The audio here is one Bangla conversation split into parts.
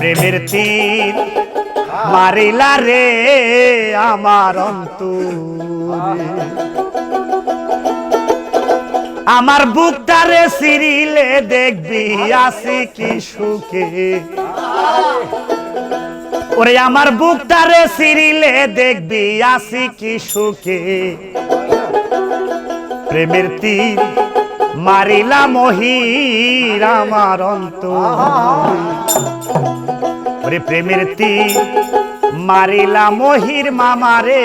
প্রেমের তীর মারিলা রে আমার অন্তরে। আমার বুকটারে সিরিলে দেখবি, আসি কি সুখে। ওরে আমার বুকটারে সিরিলে দেখবি, আসি কি সুখে। প্রেমের তীর মারিলা মহির আমার অন্তর। ওরে প্রেমের তীর মারিলা মহির মামারে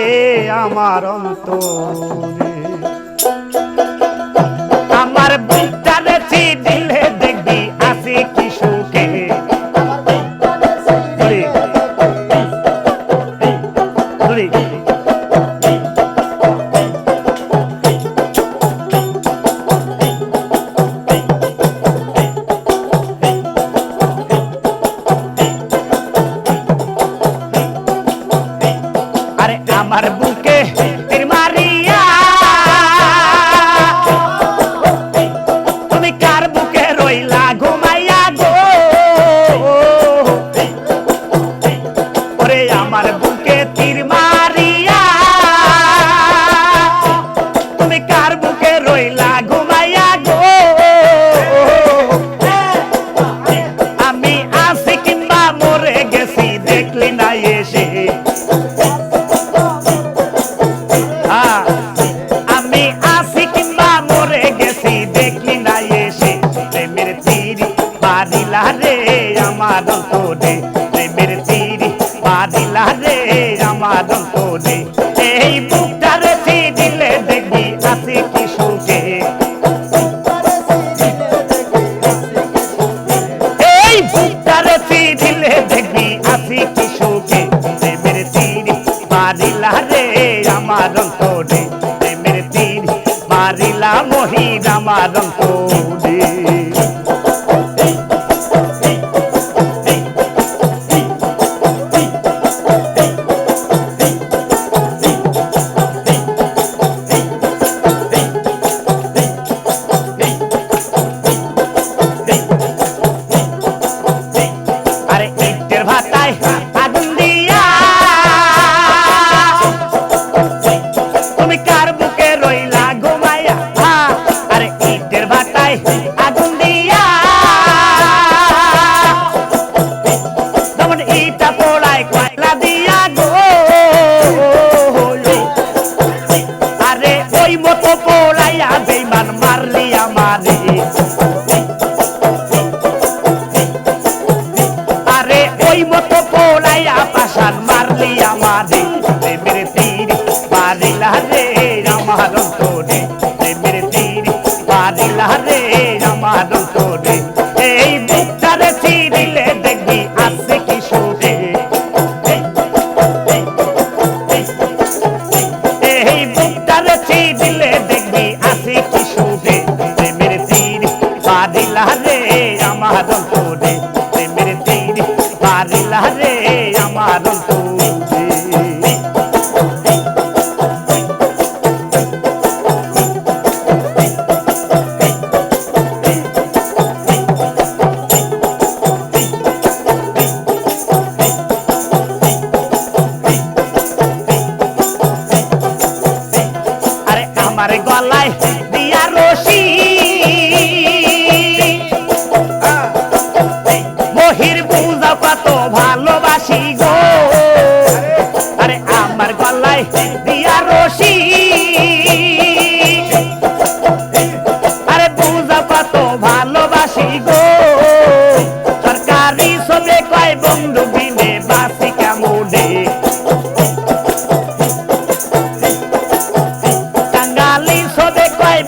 আমার অন্তরে। আমার বুকে রে, আমার অন্তরে প্রেমের তীর এই বুকটার দিলে এই বুকটারে রে আমার অন্তরে। তীর মারিলা মহির আমার বেমান মারলি আমারে।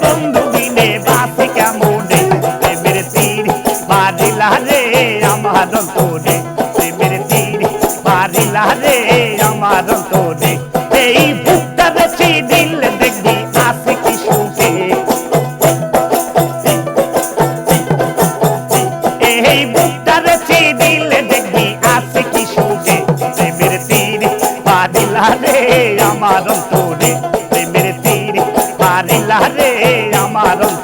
বন্ধু বিনে বাসি কেমনে প্রেমের তীর মারিলা রে আমার অন্তরে। প্রেমের তীর মারিলা রে আমার অন্তরে। এই বুকটা বেশি দিল দেখবি আসে কি সুখে। এই বুকটা বেশি দিল দেখবি আসে কি সুখে। প্রেমের তীর মারিলা রে আমার অন্তরে। amarão